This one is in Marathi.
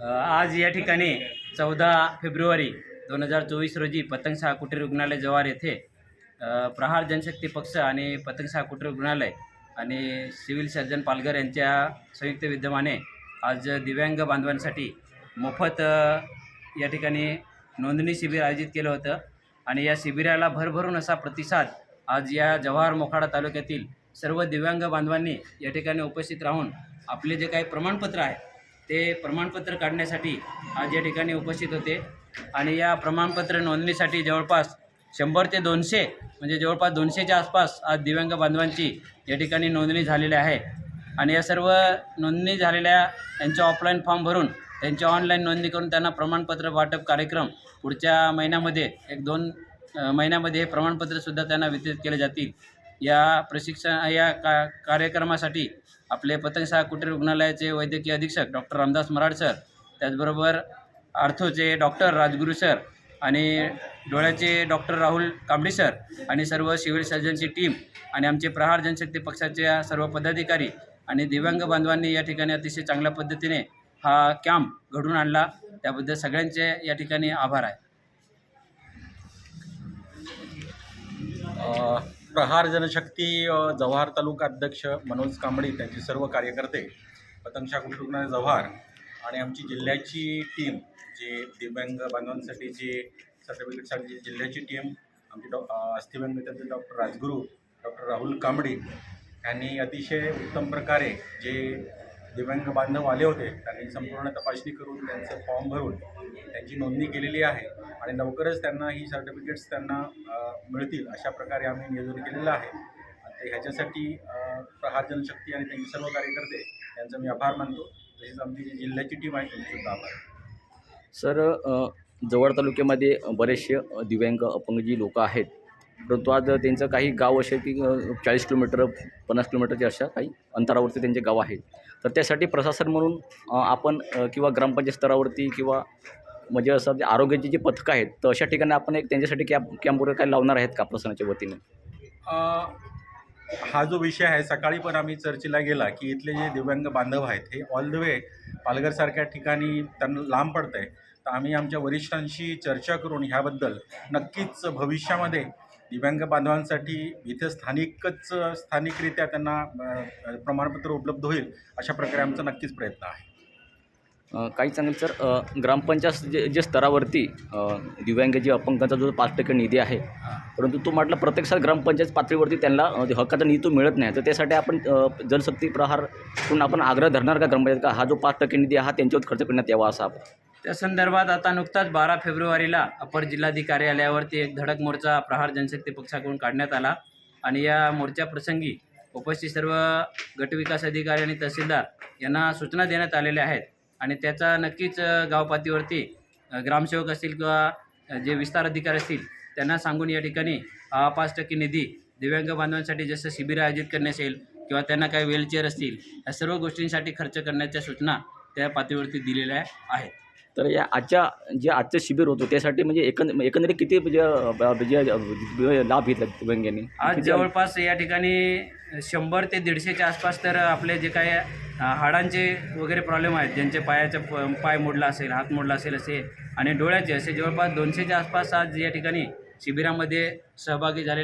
आज या ठिकाणी चौदा फेब्रुवारी दोन हजार चोवीस रोजी पतंग कुटीर रुग्णालय जव्हार येथे प्रहार जनशक्ती पक्ष आणि पतंग कुटीर रुग्णालय आणि सिव्हिल सर्जन पालघर यांच्या संयुक्त विद्यमाने आज दिव्यांग बांधवांसाठी मोफत या ठिकाणी नोंदणी शिबिर आयोजित केलं होतं. आणि या शिबिराला भरभरून असा प्रतिसाद आज या जव्हार मोखाडा तालुक्यातील सर्व दिव्यांग बांधवांनी या ठिकाणी उपस्थित राहून आपले जे काही प्रमाणपत्र आहे ते प्रमाणपत्र काढण्यासाठी आज या ठिकाणी उपस्थित होते. आणि या प्रमाणपत्र नोंदणीसाठी जवळपास शंभर ते दोनशे म्हणजे जवळपास दोनशेच्या आसपास आज दिव्यांग बांधवांची या ठिकाणी नोंदणी झालेली आहे. आणि या सर्व नोंदणी झालेल्या त्यांच्या ऑफलाईन फॉर्म भरून त्यांची ऑनलाईन नोंदणी करून त्यांना प्रमाणपत्र वाटप कार्यक्रम पुढच्या महिन्यामध्ये एक दोन महिन्यामध्ये हे प्रमाणपत्रसुद्धा त्यांना वितरित केले जातील. या प्रशिक्षण या का कार्यक्रमासाठी आपले पतंगशाळा कुटीर रुग्णालयाचे वैद्यकीय अधीक्षक डॉक्टर रामदास मराड सर त्याचबरोबर आर्थोचे डॉक्टर राजगुरू सर आणि डोळ्याचे डॉक्टर राहुल कांबडी सर आणि सर्व सिव्हिल सर्जनची टीम आणि आमचे प्रहार जनशक्ती पक्षाच्या सर्व पदाधिकारी आणि दिव्यांग बांधवांनी या ठिकाणी अतिशय चांगल्या पद्धतीने हा कॅम्प घडून आणला. त्याबद्दल सगळ्यांचे या ठिकाणी आभार आहे. प्रहार जनशक्ती जव्हार तालुका अध्यक्ष मनोज कांबळे त्यांचे सर्व कार्यकर्ते पतंगशा रुग्णालय जव्हार आणि आमची जिल्ह्याची टीम जे दिव्यांग बांधवांसाठी जे सर्टिफिकेटसाठी जिल्ह्याची टीम आमचे डॉ अस्थिव्यंग तज्ञ डॉक्टर राजगुरू डॉक्टर राहुल कांबडी यांनी अतिशय उत्तम प्रकारे जे दिव्यांग बांधव आले होते त्यांनी संपूर्ण तपासणी करून त्यांचं फॉर्म भरून त्यांची नोंदणी केलेली आहे आणि लवकरच त्यांना ही सर्टिफिकेट्स त्यांना मिळतील अशा प्रकारे आम्ही नियोजन केलेलं आहे. ते ह्याच्यासाठी प्रहार जनशक्ती आणि त्यांचे सर्व कार्यकर्ते यांचा मी आभार मानतो. तसेच आमची जी जिल्ह्याची टीम आहे त्यांचीसुद्धा आभार. सर जवळ तालुक्यामध्ये बरेचसे दिव्यांग अपंग जी लोक आहेत. परंतु आज त्यांचं काही गाव असे की चाळीस किलोमीटर पन्नास किलोमीटरचे अशा काही अंतरावरती त्यांचे गाव आहेत तर त्यासाठी प्रशासन म्हणून आपण किंवा ग्रामपंचायत स्तरावरती किंवा म्हणजे असं जे आरोग्याची जी पथकं आहेत तर अशा ठिकाणी आपण एक त्यांच्यासाठी कॅम्प कॅम्प वगैरे काही लावणार आहेत का प्रशासनाच्या वतीने? हा जो विषय आहे सकाळी पण आम्ही चर्चेला गेला की इथले जे दिव्यांग बांधव आहेत हे ऑल द वे पालघरसारख्या ठिकाणी त्यांना लांब पडतं आहे तर आम्ही आमच्या वरिष्ठांशी चर्चा करून ह्याबद्दल नक्कीच भविष्यामध्ये दिव्यांग बांधवांसाठी इथे स्थानिकच स्थानिकरित्या त्यांना प्रमाणपत्र उपलब्ध होईल अशा प्रकारे आमचा नक्कीच प्रयत्न आहे. काही सांगेल सर ग्रामपंचायत जे जे स्तरावरती दिव्यांग जे अपंगाचा जो पाच टक्के निधी आहे परंतु तो म्हटलं प्रत्यक्षात ग्रामपंचायत पातळीवरती त्यांना हक्काचा निधी तो मिळत नाही. तर त्यासाठी आपण जलशक्ती प्रहारकडून आपण आग्रह धरणार का ग्रामपंचायत का? हा जो पाच टक्के निधी आहे हा त्यांच्यावर खर्च करण्यात यावा असा आपण त्या संदर्भात आता नुकताच बारा फेब्रुवारीला अपर जिल्हाधिकारी कार्यालयावरती एक धडक मोर्चा प्रहार जनशक्ती पक्षाकडून काढण्यात आला आणि या मोर्चाप्रसंगी उपस्थित सर्व गटविकास अधिकारी आणि तहसीलदार यांना सूचना देण्यात आलेल्या आहेत. आणि त्याचा नक्कीच गावपातळीवरती ग्रामसेवक असतील किंवा जे विस्तार अधिकारी असतील त्यांना सांगून या ठिकाणी पाच टक्के निधी दिव्यांग बांधवांसाठी जसं शिबिर आयोजित करण्यात येईल किंवा त्यांना काही व्हीलचेअर असतील या सर्व गोष्टींसाठी खर्च करण्याच्या सूचना त्या पातळीवरती दिलेल्या आहेत. तर या आजच्या जे आजचं शिबिर होतं त्यासाठी म्हणजे एकंद एकंदरीत किती म्हणजे लाभ घेतला दिव्यांगांनी? आज जवळपास या ठिकाणी शंभर ते दीडशेच्या आसपास तर आपले जे काही अ, हाडांचे वगैरे प्रॉब्लेम आहेत ज्यांचे पायाचा प- पाय मोडला असेल हात मोडला असेल असे आणि डोळ्याचे असे जवळपास दोनशेच्या आसपास आज या ठिकाणी शिबिरामध्ये सहभागी झालेले